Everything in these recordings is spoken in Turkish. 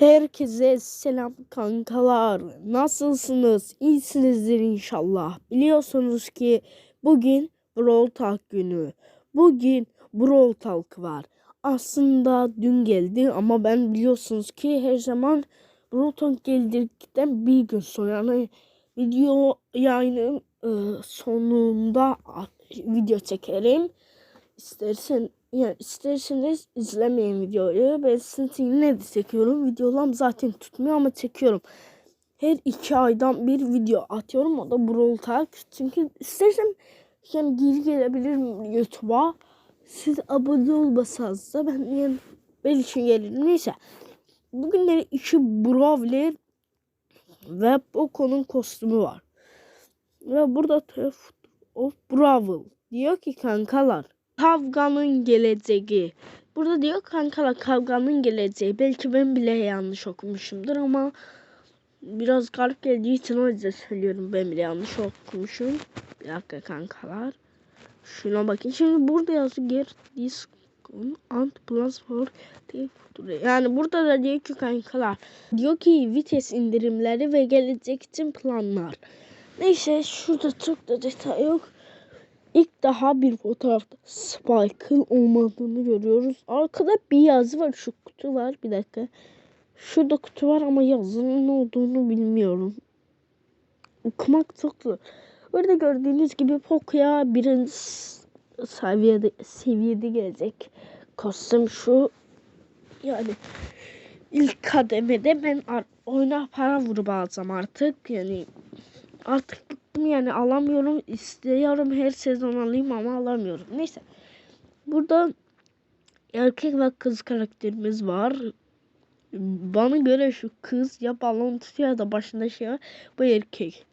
Herkese selam kankalar. Nasılsınız? İyisinizdir inşallah. Biliyorsunuz ki bugün Brawl Talk günü. Bugün Brawl Talk var. Aslında dün geldi ama ben biliyorsunuz ki her zaman Brawl Talk geldikten bir gün sonra yani video yayının e, sonunda video çekerim. İstersen yani isterseniz izlemeyin videoyu. Ben için yine de çekiyorum. Videolarım zaten tutmuyor ama çekiyorum. Her iki aydan bir video atıyorum. O da Brawl Talk. Çünkü istersem yani geri gelebilirim YouTube'a. Siz abone olmasanız da ben yani için gelirim. Neyse. Bugünleri iki Brawler ve Poco'nun kostümü var. Ve burada Theft of Brawl diyor ki kankalar kavganın geleceği. Burada diyor kankalar kavganın geleceği. Belki ben bile yanlış okumuşumdur ama biraz garip geldiği için o yüzden söylüyorum. Ben bile yanlış okumuşum. Bir dakika kankalar. Şuna bakın. Şimdi burada yazıyor Get this and plus for yani burada da diyor ki kankalar diyor ki vites indirimleri ve gelecek için planlar. Neyse şurada çok da detay yok. İlk daha bir fotoğrafta Spike'ın olmadığını görüyoruz. Arkada bir yazı var. Şu kutu var. Bir dakika. Şurada kutu var ama yazının ne olduğunu bilmiyorum. Okumak çok zor. Burada gördüğünüz gibi Poco'ya birinci seviyede, seviyede gelecek. Kostüm şu. Yani ilk kademede ben oyuna para vurup alacağım artık. Yani artık yani alamıyorum. İstiyorum her sezon alayım ama alamıyorum. Neyse. Burada erkek ve kız karakterimiz var. Bana göre şu kız ya balon tutuyor ya da başında şey var. Bu erkek.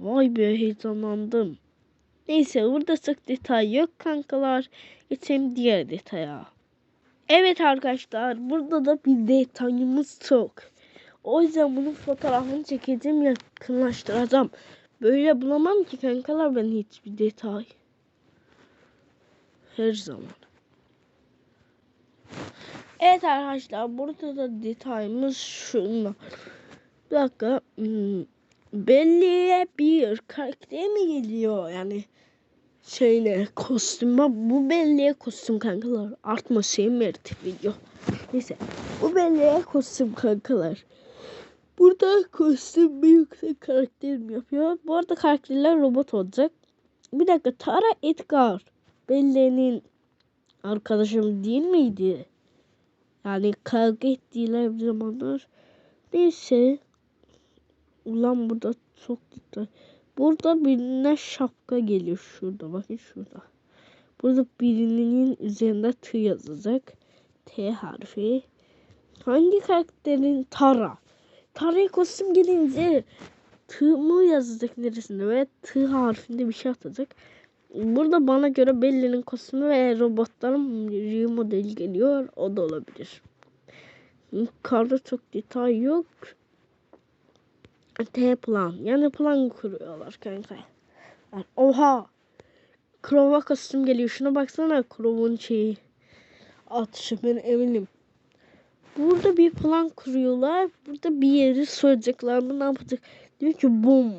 Vay be heyecanlandım. Neyse burada çok detay yok kankalar. Geçelim diğer detaya. Evet arkadaşlar burada da bir detayımız çok. O yüzden bunun fotoğrafını çekeceğim yakınlaştıracağım. Böyle bulamam ki kankalar ben hiçbir detay. Her zaman. Evet arkadaşlar burada da detayımız şunlar. Bir dakika. Hmm, bir karakter mi geliyor yani? Şeyle kostüm bu belliye kostüm kankalar artma şey mert video neyse bu belliye kostüm kankalar Burada kostüm bir yüksek karakterim yapıyor. Bu arada karakterler robot olacak. Bir dakika Tara Edgar. Belle'nin arkadaşım değil miydi? Yani kavga ettiler bir zamanlar. Neyse. Ulan burada çok dikkat. Burada birine şapka geliyor şurada. Bakın şurada. Burada birinin üzerinde T yazacak. T harfi. Hangi karakterin Tara? Tarih kostüm gelince T mı yazacak neresinde ve T harfinde bir şey atacak. Burada bana göre Belli'nin kostümü ve robotların remodel geliyor. O da olabilir. Yukarıda çok detay yok. T plan. Yani plan kuruyorlar kanka. Oha. Krova kostüm geliyor. Şuna baksana Krov'un şeyi. Atışı ben eminim. Burada bir plan kuruyorlar. Burada bir yeri soyacaklar. Ne yapacak? Diyor ki bum.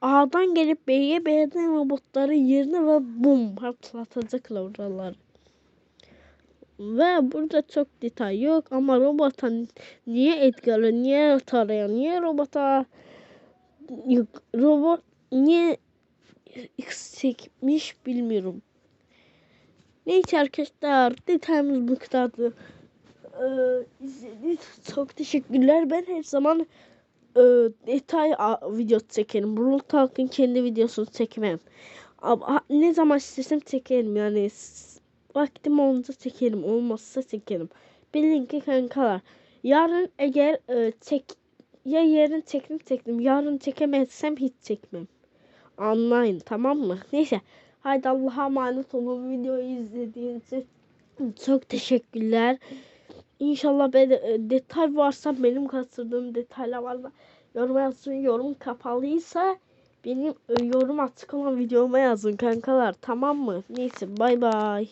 A'dan gelip B'ye B'den robotların yerine ve bum patlatacaklar oralar. Ve burada çok detay yok ama robota niye Edgar'ı niye Tara'ya niye robota yok, robot niye X çekmiş bilmiyorum. Neyse arkadaşlar detayımız bu kadardı e, izlediğiniz çok teşekkürler. Ben her zaman e, detay video çekerim. Brawl Talk'ın kendi videosunu çekmem. Ama ne zaman istersem çekerim yani. Vaktim olunca çekerim. Olmazsa çekerim. Bilin ki kankalar. Yarın eğer e, çek ya yarın çektim çektim. Yarın çekemezsem hiç çekmem. Anlayın tamam mı? Neyse. Haydi Allah'a emanet olun. Videoyu izlediğiniz için çok teşekkürler. İnşallah ben e, detay varsa benim kaçırdığım detaylar varsa yorum yazın. Yorum kapalıysa benim e, yorum açık olan videoma yazın kankalar. Tamam mı? Neyse bay bay.